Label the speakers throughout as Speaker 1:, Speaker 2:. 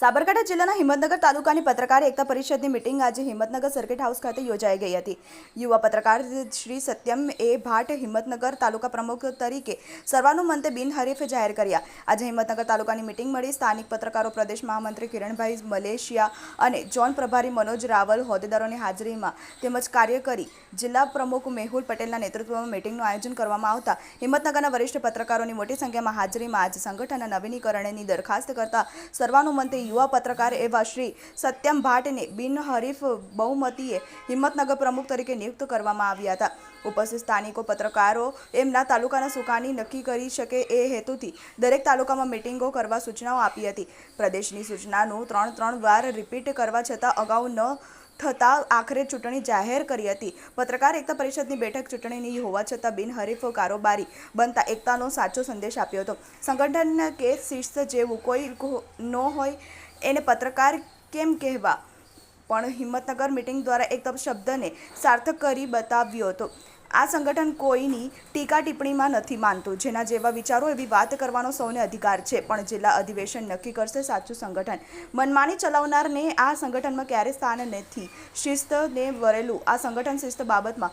Speaker 1: સાબરકાંઠા જિલ્લાના હિંમતનગર તાલુકાની પત્રકાર એકતા પરિષદની મિટિંગ આજે હિંમતનગર સર્કિટ હાઉસ ખાતે યોજાઈ ગઈ હતી. યુવા પત્રકાર શ્રી સત્યમ એ ભાટ હિંમતનગર તાલુકા પ્રમુખ તરીકે સર્વાનુમંતે બિનહરીફ જાહેર કર્યા. આજે હિંમતનગર તાલુકાની મિટિંગ મળી. સ્થાનિક પત્રકારો, પ્રદેશ મહામંત્રી કિરણભાઈ મલેશિયા અને જોન પ્રભારી મનોજ રાવલ હોદ્દેદારોની હાજરીમાં તેમજ કાર્ય કરી જિલ્લા પ્રમુખ મેહુલ પટેલના નેતૃત્વમાં મિટિંગનું આયોજન કરવામાં આવતા હિંમતનગરના વરિષ્ઠ પત્રકારોની મોટી સંખ્યામાં હાજરીમાં આજે સંગઠનના નવીનીકરણની દરખાસ્ત કરતા સર્વાનુમતે યુવા પત્રકાર એવા શ્રી સત્યમ ભાટને બિનહરીફ બહુમતીએ હિંમતનગર પ્રમુખ તરીકે નિયુક્ત કરવામાં આવ્યા હતા. ઉપસ્થિત સ્થાનિકો પત્રકારો એમના તાલુકાના સુકાની નક્કી કરી શકે એ હેતુથી દરેક તાલુકામાં મિટિંગો કરવા સૂચનાઓ આપી હતી. પ્રદેશની સૂચનાનું ત્રણ ત્રણ વાર રિપીટ કરવા છતાં અગાઉ ન થતાં આખરે ચૂંટણી જાહેર કરી હતી. પત્રકાર એકતા પરિષદની બેઠક ચૂંટણીની હોવા છતાં બિનહરીફ કારોબારી બનતા એકતાનો સાચો સંદેશ આપ્યો હતો. સંગઠન કે શિસ્ત જેવું કોઈ ન હોય એને પત્રકાર કેમ કહેવા? પણ હિંમતનગર મિટિંગ દ્વારા એક શબ્દને સાર્થક કરી બતાવ્યો હતો. આ સંગઠન કોઈની ટીકા ટિપ્પણીમાં નથી માનતું. જેના જેવા વિચારો એવી વાત કરવાનો સૌને અધિકાર છે. પણ જિલ્લા અધિવેશન નક્કી કરશે સાચું સંગઠન. મનમાની ચલાવનારને આ સંગઠનમાં ક્યારે સ્થાન નથી. શિસ્તને વરેલું આ સંગઠન શિસ્ત બાબતમાં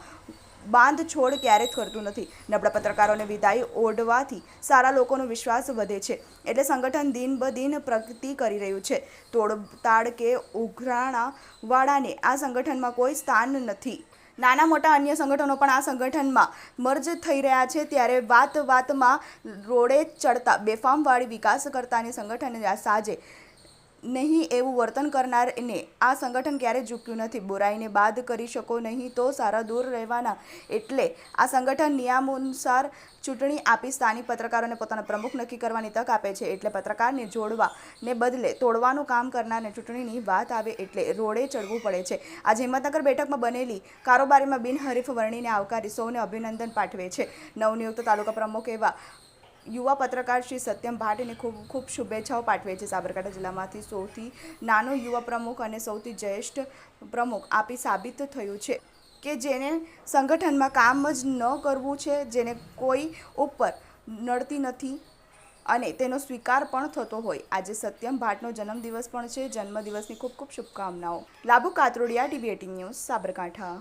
Speaker 1: બાંધ છોડ ક્યારેય કરતું નથી. નબળા પત્રકારોને વિદાય ઓઢવાથી સારા લોકોનો વિશ્વાસ વધે છે. એટલે સંગઠન દિન બ દિન પ્રગતિ કરી રહ્યું છે. તોડતાડ કે ઉઘરાણાવાળાને આ સંગઠનમાં કોઈ સ્થાન નથી. નાના મોટા અન્ય સંગઠનો પણ આ સંગઠનમાં મર્જ થઈ રહ્યા છે. ત્યારે વાત વાતમાં રોડે ચડતા બેફામવાળી વિકાસ કરતાની સંગઠન સાજે નહીં એવું વર્તન કરનારને આ સંગઠન ક્યારેય ઝૂક્યું નથી? બુરાઈને બાદ કરી શકો નહીં તો સારા દૂર રહેવાના. એટલે આ સંગઠન નિયમોનુસાર ચૂંટણી આપી સ્થાનિક પત્રકારોને પોતાના પ્રમુખ નક્કી કરવાની તક આપે છે. એટલે પત્રકારને જોડવા ને બદલે તોડવાનું કામ કરનારને ચૂંટણીની વાત આવે એટલે રોડે ચડવું પડે છે. આજે હિંમતનગર બેઠકમાં બનેલી કારોબારીમાં બિનહરીફ વર્ણીને આવકારી સૌને અભિનંદન પાઠવે છે. નવનિયુક્ત તાલુકા પ્રમુખ એવા યુવા પત્રકાર શ્રી સત્યમ ભાટને ખૂબ ખૂબ શુભેચ્છાઓ પાઠવે છે સાબરકાંઠા જિલ્લામાંથી સૌથી નાનો યુવા પ્રમુખ અને સૌથી જ્યેષ્ઠ પ્રમુખ આપી સાબિત થયું છે કે જેને સંગઠનમાં કામ જ ન કરવું છે, જેને કોઈ ઉપર નડતી નથી અને તેનો સ્વીકાર પણ થતો હોય. આજે સત્યમ ભાટનો જન્મદિવસ પણ છે. જન્મદિવસની ખૂબ ખૂબ શુભકામનાઓ. Labhu Katrodiya, TV eighteen news, Sabarkantha.